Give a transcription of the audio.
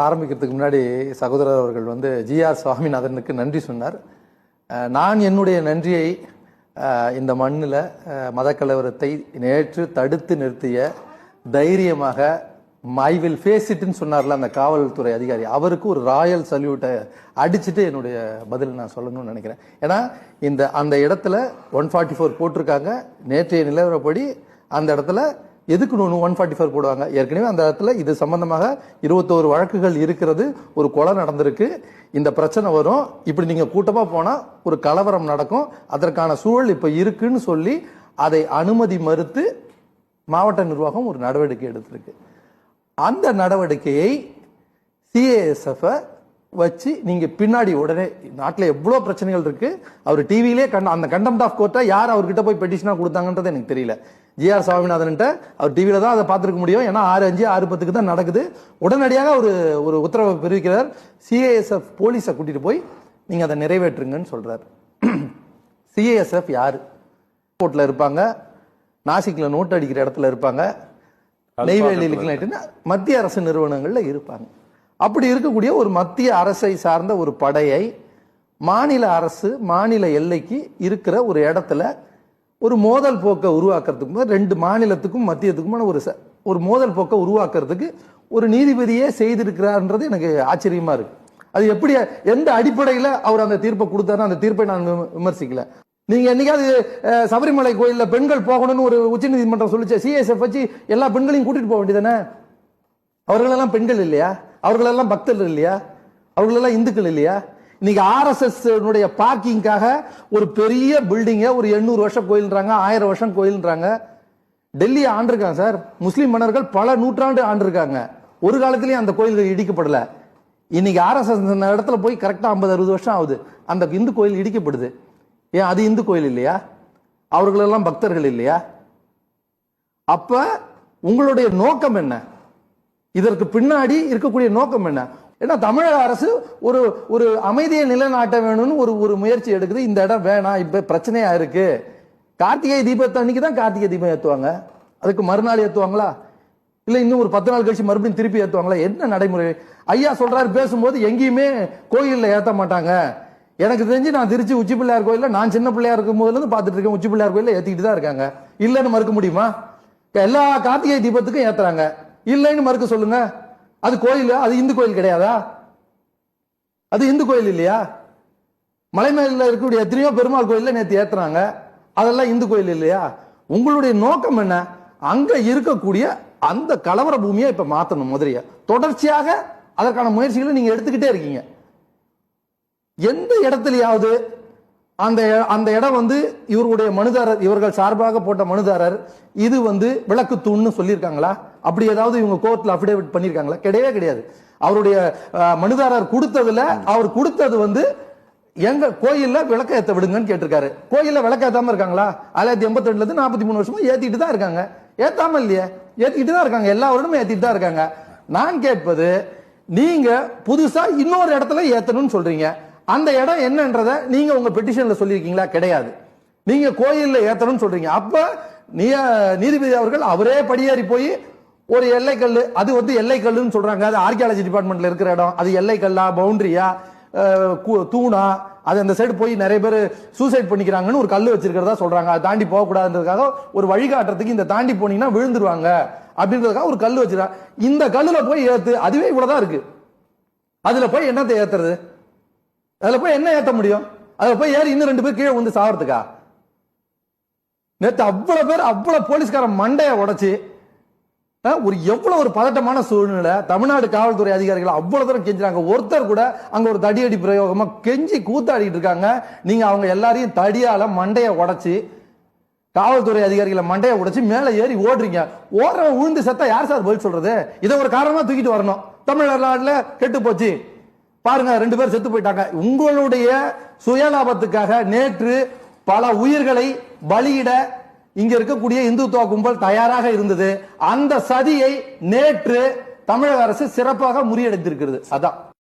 ஆரம்பிக்கிறதுக்கு முன்னாடி சகோதரர் அவர்கள் வந்து ஜிஆர் சுவாமிநாதனுக்கு நன்றி சொன்னார். நான் என்னுடைய நன்றியை இந்த மண்ணில் மதக்கலவரத்தை நேற்று தடுத்து நிறுத்திய தைரியமாக ஐ வில் ஃபேஸ் இட்னு சொன்னார்ல அந்த காவல்துறை அதிகாரி. அவருக்கு ஒரு ராயல் சல்யூட்டை அடிச்சுட்டு என்னுடைய பதில் நான் சொல்லணும்னு நினைக்கிறேன். ஏன்னா இந்த அந்த இடத்துல ஒன் ஃபார்ட்டி ஃபோர் போட்டிருக்காங்க. நேற்றைய நிலவரப்படி அந்த இடத்துல எதுக்கு ஒன்று ஒன் ஃபார்ட்டி ஃபோர் போடுவாங்க ஏற்கனவே அந்த இடத்துல இது சம்பந்தமாக இருபத்தோரு வழக்குகள் இருக்கிறது ஒரு கொலை நடந்திருக்கு இந்த பிரச்சனை வரும். இப்படி நீங்கள் கூட்டமாக போனால் ஒரு கலவரம் நடக்கும் அதற்கான சூழல் இப்போ இருக்குன்னு சொல்லி அதை அனுமதி மறுத்து மாவட்ட நிர்வாகம் ஒரு நடவடிக்கை எடுத்திருக்கு. அந்த நடவடிக்கையை சிஏஎஸ்எஃப்ஐ வச்சு நீங்க பின்னாடி உடனே நாட்டில் எவ்வளோ பிரச்சனைகள் இருக்கு அவர் டிவியிலே கண்ட அந்த கண்டெம்ட் ஆஃப் கோர்ட்டை யார் அவர்கிட்ட போய் பெட்டிஷனா கொடுத்தாங்கன்றது எனக்கு தெரியல. ஜிஆர் சுவாமிநாதன்ட்ட அவர் டிவியில தான் அதை பார்த்துருக்க முடியும். ஏன்னா ஆறு அஞ்சு ஆறு பத்துக்கு தான் நடக்குது. உடனடியாக ஒரு ஒரு உத்தரவை பிரிவிக்கிறார் சிஏஎஸ்எஃப் போலீஸை கூட்டிட்டு போய் நீங்க அதை நிறைவேற்றுங்கன்னு சொல்றாரு. சிஏஎஸ்எஃப் யாரு? கோர்ட்ல இருப்பாங்க. நாசிக்ல நோட்டு அடிக்கிற இடத்துல இருப்பாங்க. நெய்வேலியில் மத்திய அரசு நிறுவனங்கள்ல இருப்பாங்க. அப்படி இருக்கக்கூடிய ஒரு மத்திய அரசை சார்ந்த ஒரு படையை மாநில அரசு மாநில எல்லைக்கு இருக்கிற ஒரு இடத்துல ஒரு மோதல் போக்கை உருவாக்குறதுக்கு ரெண்டு மாநிலத்துக்கும் மத்தியத்துக்குமான ஒரு ச- ஒரு மோதல் போக்கை உருவாக்குறதுக்கு ஒரு நீதிபதியே செய்திருக்கிறார்ன்றது எனக்கு ஆச்சரியமா இருக்கு. அது எப்படி எந்த அடிப்படையில் அவர் அந்த தீர்ப்பை கொடுத்தாரு அந்த தீர்ப்பை நான் விமர்சிக்கல. நீங்க என்னைக்காவது சபரிமலை கோயில்ல பெண்கள் போகணும்னு ஒரு உச்சநீதிமன்றம் சொல்லிச்சு சிஎஸ்எஃப் வச்சு எல்லா பெண்களையும் கூட்டிட்டு போக வேண்டியதானே அவர்களெல்லாம் பெண்கள் இல்லையா? அவர்களெல்லாம் பக்தர்கள் இல்லையா? அவர்களெல்லாம் இந்துக்கள் இல்லையா? இன்னைக்கு ஆர்எஸ்எஸ் பார்க்கிங்காக ஒரு பெரிய பில்டிங்க ஒரு எண்ணூறு வருஷம் கோயில்ன்றாங்க ஆயிரம் வருஷம் கோயில்ன்றாங்க. டெல்லியை ஆண்டிருக்காங்க சார். முஸ்லீம் மன்னர்கள் பல நூற்றாண்டு ஆண்டிருக்காங்க. ஒரு காலத்திலயும் அந்த கோயில்கள் இடிக்கப்படல. இன்னைக்கு ஆர்எஸ்எஸ் இடத்துல போய் கரெக்டாக ஐம்பது அறுபது வருஷம் ஆகுது. அந்த இந்து கோயில் இடிக்கப்படுது. ஏன் அது இந்து கோயில் இல்லையா? அவர்களெல்லாம் பக்தர்கள் இல்லையா? அப்ப உங்களுடைய நோக்கம் என்ன? இதற்கு பின்னாடி இருக்கக்கூடிய நோக்கம் என்ன? ஏன்னா தமிழக அரசு ஒரு ஒரு அமைதியை நிலைநாட்ட வேணும்னு ஒரு ஒரு முயற்சி எடுக்குது. இந்த இடம் வேணாம் இப்ப பிரச்சனையா இருக்கு. கார்த்திகை தீபத்து அன்னைக்கு தான் கார்த்திகை தீபம் ஏற்றுவாங்க அதுக்கு மறுநாள் ஏற்றுவாங்களா இல்லை இன்னும் ஒரு பத்து நாள் கழிச்சு மறுபடியும் திருப்பி ஏற்றுவாங்களா என்ன நடைமுறை? ஐயா சொல்றாரு பேசும்போது எங்கேயுமே கோயிலில் ஏற்ற மாட்டாங்க. எனக்கு தெரிஞ்சு நான் திருச்சி உச்சி பிள்ளையார் கோயிலில் நான் சின்ன பிள்ளையா இருக்கும் போதுல இருந்து பார்த்துட்டு இருக்கேன். உச்சி பிள்ளையார் கோயிலில் ஏற்றிக்கிட்டு தான் இருக்காங்க. இல்லைன்னு மறுக்க முடியுமா? எல்லா கார்த்திகை தீபத்துக்கும் ஏற்றுறாங்க இல்லைன்னு மறுக்க சொல்லுங்க. அது கோயில் அது இந்து கோயில் கிடையாதா? அது இந்து கோயில் இல்லையா? மலைமேல இருக்கக்கூடிய எத்தனையோ பெருமாள் கோயில்ல நேற்று ஏத்துறாங்க அதெல்லாம் இந்து கோயில் இல்லையா? உங்களுடைய நோக்கம் என்ன? அங்க இருக்கக்கூடிய அந்த கலவர பூமியை இப்ப மாத்தணும் முதலிய. தொடர்ச்சியாக அதற்கான முயற்சிகளை நீங்க எடுத்துக்கிட்டே இருக்கீங்க. எந்த இடத்துலயாவது அந்த அந்த இடம் வந்து இவருடைய மனுதாரர் இவர்கள் சார்பாக போட்ட மனுதாரர் இது வந்து விளக்கு தூண்னு சொல்லியிருக்காங்களா? அப்படி ஏதாவது இவங்க கோர்ட்ல அபிடேவிட் பண்ணியிருக்காங்களா கிடையவே கிடையாது. அவருடைய மனுதாரர் கொடுத்ததுல அவர் கொடுத்தது வந்து எங்க கோயில்ல விளக்க ஏத்த விடுங்கன்னு கேட்டிருக்காரு. கோயில்ல விளக்க ஏத்தாம இருக்காங்களா? ஆயிரத்தி எண்பத்தி ரெண்டுல இருந்து நாற்பத்தி மூணு வருஷமா ஏத்திட்டு தான் இருக்காங்க. ஏத்தாம இல்லையே. ஏத்திட்டு தான் இருக்காங்க. எல்லா வருடமும் ஏத்திட்டு தான் இருக்காங்க. நான் கேட்பது நீங்க புதுசா இன்னொரு இடத்துல ஏத்தணும்னு சொல்றீங்க. அந்த இடம் என்னன்றத நீங்க உங்க பெட்டிஷன்ல சொல்லியிருக்கீங்களா? கிடையாது. நீங்க கோயில்ல ஏத்தணும்னு சொல்றீங்க. அப்ப நீ- நீதிபதி அவர்கள் அவரே படியேறி போய் ஒரு எல்லைக்கல் அது வந்து எல்லைக்கல்லுன்னு சொல்றாங்க. அது ஆர்கியாலஜி டிபார்ட்மெண்ட்ல இருக்கிற இடம். அது எல்லைக்கல்லா பவுண்டரியா தூணா அது அந்த சைடு போய் நிறைய பேர் சூசைட் பண்ணிக்கிறாங்கன்னு ஒரு கல் வச்சிருக்கிறதா சொல்றாங்க. அதை தாண்டி போகக்கூடாதுன்றதுக்காக ஒரு வழிகாட்டுறதுக்கு இந்த தாண்டி போனீங்கன்னா விழுந்துருவாங்க அப்படின்றதுக்காக ஒரு கல் வச்சிருக்காங்க. இந்த கல்லுல போய் ஏத்து அதுவே இவ்வளவுதான் இருக்கு. அதுல போய் என்னத்தை ஏத்துறது? அதுல போய் என்ன ஏத்த முடியும்? அதுல போய் ஏறி இன்னும் ரெண்டு பேர் கீழே வந்து சாவறதுக்கா? நேற்று அவ்வளவு பேர் அவ்வளவு போலீஸ்காரன் மண்டையை உடைச்சு ஒரு எவ்வளவு ஒரு பதட்டமான சூழ்நிலை. தமிழ்நாடு காவல்துறை அதிகாரிகள் அவ்வளவு தூரம் கெஞ்சுறாங்க. ஒருத்தர் கூட அங்க ஒரு தடியடி பிரயோகமா கெஞ்சி கூத்தாடிட்டு இருக்காங்க. நீங்க அவங்க எல்லாரையும் தடியால மண்டைய உடைச்சு காவல்துறை அதிகாரிகளை மண்டைய உடைச்சு மேல ஏறி ஓடுறீங்க. ஓடுறவன் உழுந்து செத்தா யார் சார் பதில் சொல்றது? இதை ஒரு காரணமா தூக்கிட்டு வரணும். தமிழ்நாட்டுல கெட்டு போச்சு. பாருங்க ரெண்டு பேர் செத்து போயிட்டாங்க. உங்களுடைய சுயலாபத்துக்காக நேற்று பல உயிர்களை பலியிட இங்க இருக்கக்கூடிய இந்துத்துவ கும்பல் தயாராக இருந்தது. அந்த சதியை நேற்று தமிழக அரசு சிறப்பாக முறியடித்திருக்கிறது. அதான்.